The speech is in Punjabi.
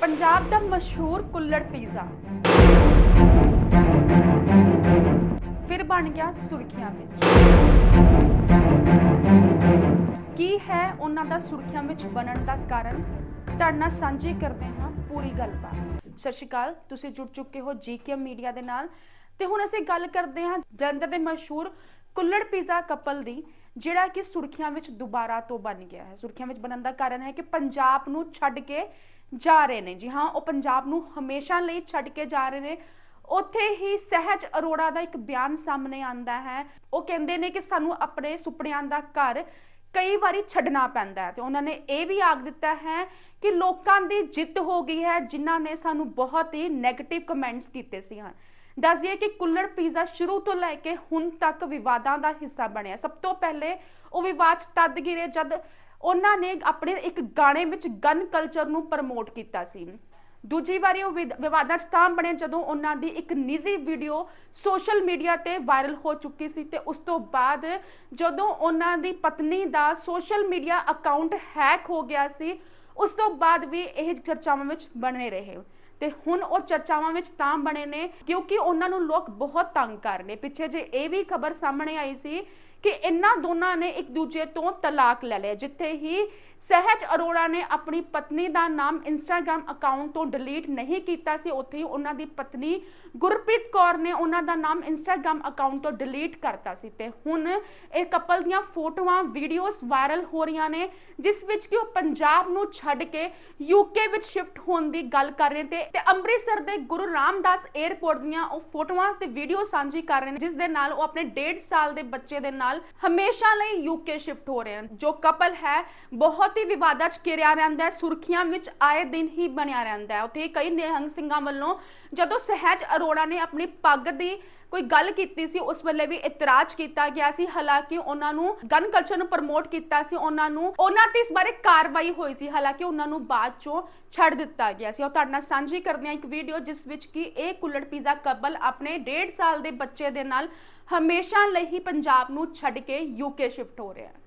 ਪੰਜਾਬ ਦਾ ਮਸ਼ਹੂਰ ਕੁੱਲੜ ਪੀਜ਼ਾ। ਫਿਰ ਬਣ ਗਿਆ ਸੁਰਖੀਆਂ ਵਿੱਚ। ਕੀ ਹੈ ਉਹਨਾਂ ਦਾ ਸੁਰਖੀਆਂ ਵਿੱਚ ਬਣਨ ਦਾ ਕਾਰਨ? ਤੁਹਾਡੇ ਨਾਲ ਸਾਂਝੀ ਕਰਦੇ ਹਾਂ ਪੂਰੀ ਗੱਲਬਾਤ। ਸਤਿ ਸ਼੍ਰੀ ਅਕਾਲ, ਤੁਸੀਂ ਜੁੜ ਚੁੱਕੇ ਹੋ ਜੀਕੇ ਮੀਡੀਆ ਦੇ ਨਾਲ। ਤੇ ਹੁਣ ਅਸੀਂ ਗੱਲ ਕਰਦੇ ਹਾਂ ਜਲੰਧਰ ਦੇ ਮਸ਼ਹੂਰ ਕੁੱਲੜ ਪੀਜ਼ਾ ਕਪਲ ਦੀ। ਜਿਹੜਾ ਕਿ ਸੁਰਖੀਆਂ ਵਿੱਚ ਦੁਬਾਰਾ ਤੋਂ ਬਣ ਗਿਆ ਹੈ। ਸੁਰਖੀਆਂ ਵਿੱਚ ਬਣਨ ਦਾ ਕਾਰਨ ਹੈ ਕਿ ਪੰਜਾਬ ਨੂੰ ਛੱਡ ਕੇ ਜਾ ਰਹੇ ਨੇ। ਜੀ ਹਾਂ, ਉਹ ਪੰਜਾਬ ਨੂੰ ਹਮੇਸ਼ਾ ਲਈ ਛੱਡ ਕੇ ਜਾ ਰਹੇ ਨੇ। ਉੱਥੇ ਹੀ ਸਹਿਜ ਅਰੋੜਾ ਦਾ ਇੱਕ ਬਿਆਨ ਸਾਹਮਣੇ ਆਂਦਾ ਹੈ। ਉਹ ਕਹਿੰਦੇ ਨੇ ਕਿ ਸਾਨੂੰ ਆਪਣੇ ਸੁਪਨਿਆਂ ਦਾ ਘਰ ਕਈ ਵਾਰੀ ਛੱਡਣਾ ਪੈਂਦਾ ਹੈ। ਤੇ ਉਹਨਾਂ ਨੇ ਇਹ ਵੀ ਆਖ ਦਿੱਤਾ ਹੈ ਕਿ ਲੋਕਾਂ ਦੀ ਜਿੱਤ ਹੋ ਗਈ ਹੈ, ਜਿਨ੍ਹਾਂ ਨੇ ਸਾਨੂੰ ਬਹੁਤ ਹੀ 네ਗੇਟਿਵ ਕਮੈਂਟਸ ਕੀਤੇ ਸੀ ਹਨ ਦੱਸ ਦਈਏ ਕਿ ਕੁੱਲੜ ਪੀਜ਼ਾ ਸ਼ੁਰੂ ਤੋਂ ਲੈ ਕੇ ਹੁਣ ਤੱਕ ਵਿਵਾਦਾਂ ਦਾ ਹਿੱਸਾ ਬਣਿਆ। ਸਭ ਤੋਂ ਪਹਿਲੇ ਉਹ ਵਿਵਾਦ 'ਚ ਤਦ ਗਿਰੇ ਜਦ ਉਹਨਾਂ ਨੇ ਆਪਣੇ ਇੱਕ ਗਾਣੇ ਵਿੱਚ ਗਨ ਕਲਚਰ ਨੂੰ ਪ੍ਰਮੋਟ ਕੀਤਾ ਸੀ। ਦੂਜੀ ਵਾਰੀ ਉਹ ਵਿਵਾਦਾਂ 'ਚ ਤਾਂ ਬਣੇ ਜਦੋਂ ਉਹਨਾਂ ਦੀ ਇੱਕ ਨਿੱਜੀ ਵੀਡੀਓ ਸੋਸ਼ਲ ਮੀਡੀਆ ਤੇ ਵਾਇਰਲ ਹੋ ਚੁੱਕੀ ਸੀ ਤੇ ਉਸ ਤੋਂ ਬਾਅਦ ਜਦੋਂ ਉਹਨਾਂ ਦੀ ਪਤਨੀ ਦਾ ਸੋਸ਼ਲ ਮੀਡੀਆ ਅਕਾਊਂਟ ਹੈਕ ਹੋ ਗਿਆ ਸੀ, ਉਸ ਤੋਂ ਬਾਅਦ ਵੀ ਇਹ ਚਰਚਾਵਾਂ ਵਿੱਚ ਬਣੇ ਰਹੇ। ਤੇ ਹੁਣ ਉਹ ਚਰਚਾਵਾਂ ਵਿੱਚ ਤਾਂ ਬਣੇ ਨੇ ਕਿਉਂਕਿ ਉਹਨਾਂ ਨੂੰ ਲੋਕ ਬਹੁਤ ਤੰਗ ਕਰ ਰਹੇ ਪਿੱਛੇ ਜੇ ਇਹ ਵੀ ਖਬਰ ਸਾਹਮਣੇ ਆਈ ਸੀ ਕਿ ਇਹਨਾਂ ਦੋਨਾਂ ਨੇ ਇੱਕ ਦੂਜੇ ਤੋਂ ਤਲਾਕ ਲੈ ਲਿਆ, ਜਿੱਥੇ ਹੀ ਸਹਿਜ ਅਰੋੜਾ ਨੇ ਆਪਣੀ ਪਤਨੀ ਦਾ ਨਾਮ ਇੰਸਟਾਗ੍ਰam ਅਕਾਊਂਟ ਤੋਂ ਡਿਲੀਟ ਨਹੀਂ ਕੀਤਾ ਸੀ, ਉੱਥੇ ਹੀ ਉਹਨਾਂ ਦੀ ਪਤਨੀ ਗੁਰਪ੍ਰੀਤ ਕੌਰ ਨੇ ਉਹਨਾਂ ਦਾ ਨਾਮ ਇੰਸਟਾਗ੍ਰam ਅਕਾਊਂਟ ਤੋਂ ਡਿਲੀਟ ਕਰਤਾ ਸੀ। ਤੇ ਹੁਣ ਇਹ ਕਪਲ ਦੀਆਂ ਫੋਟੋਆਂ ਵੀਡੀਓਜ਼ ਵਾਇਰਲ ਹੋ ਰਹੀਆਂ ਨੇ, ਜਿਸ ਵਿੱਚ ਕਿ ਉਹ ਪੰਜਾਬ ਨੂੰ ਛੱਡ ਕੇ ਯੂਕੇ ਵਿੱਚ ਸ਼ਿਫਟ ਹੋਣ ਦੀ ਗੱਲ ਕਰ ਰਹੇ ਤੇ ਤੇ ਅੰਮ੍ਰਿਤਸਰ ਦੇ ਗੁਰੂ ਰਾਮਦਾਸ 에ਅਰਪੋਰਟ ਦੀਆਂ ਉਹ ਫੋਟੋਆਂ ਤੇ ਵੀਡੀਓ ਸਾਂਝੀ ਕਰ ਰਹੇ ਨੇ, ਜਿਸ ਦੇ ਨਾਲ ਉਹ ਆਪਣੇ 1.5 ਸਾਲ ਦੇ ਬੱਚੇ ਦੇ ਨਾਲ ਹਮੇਸ਼ਾ ਲਈ ਯੂਕੇ ਸ਼ਿਫਟ ਹੋ ਰਹੇ ਹਨ, ਜੋ ਕਪਲ ਹੈ, ਬਹੁਤ ਹੀ ਵਿਵਾਦਾਂ 'ਚ ਘਿਰਿਆ ਰਹਿੰਦਾ ਹੈ, ਸੁਰਖੀਆਂ ਵਿੱਚ ਆਏ ਦਿਨ ਹੀ ਬਣਿਆ ਰਹਿੰਦਾ ਹੈ। ਉੱਥੇ ਕਈ ਨਿਹੰਗ ਸਿੰਘਾਂ ਵੱਲੋਂ ਜਦੋਂ ਸਹਿਜ ਅਰੋੜਾ ਨੇ ਆਪਣੀ ਪੱਗ ਦੀ ਕੋਈ ਗੱਲ ਕੀਤੀ ਸੀ, ਉਸ ਵੇਲੇ ਵੀ ਇਤਰਾਜ਼ ਕੀਤਾ ਗਿਆ ਸੀ। ਹਾਲਾਂਕਿ ਉਹਨਾਂ ਨੂੰ ਗਨ ਕਲਚਰ ਨੂੰ ਪ੍ਰਮੋਟ ਕੀਤਾ ਸੀ, ਉਹਨਾਂ ਨੂੰ, ਉਹਨਾਂ ਤੇ ਇਸ ਬਾਰੇ ਕਾਰਵਾਈ ਹੋਈ ਸੀ। ਹਾਲਾਂਕਿ ਉਹਨਾਂ ਨੂੰ ਬਾਅਦ ਚੋਂ ਛੱਡ ਦਿੱਤਾ ਗਿਆ ਸੀ। ਉਹ ਤੁਹਾਡੇ ਨਾਲ ਸਾਂਝੀ ਕਰਦੇ ਹਾਂ ਇੱਕ ਵੀਡੀਓ ਜਿਸ ਵਿੱਚ ਕਿ ਇਹ ਕੁੱਲੜ ਪੀਜ਼ਾ ਕਪਲ ਆਪਣੇ 1.5 ਸਾਲ ਦੇ ਬੱਚੇ ਦੇ ਨਾਲ ਹਮੇਸ਼ਾ ਲਈ ਹੀ ਪੰਜਾਬ ਨੂੰ ਛੱਡ ਕੇ ਯੂਕੇ ਸ਼ਿਫਟ ਹੋ ਰਿਹਾ ਹੈ।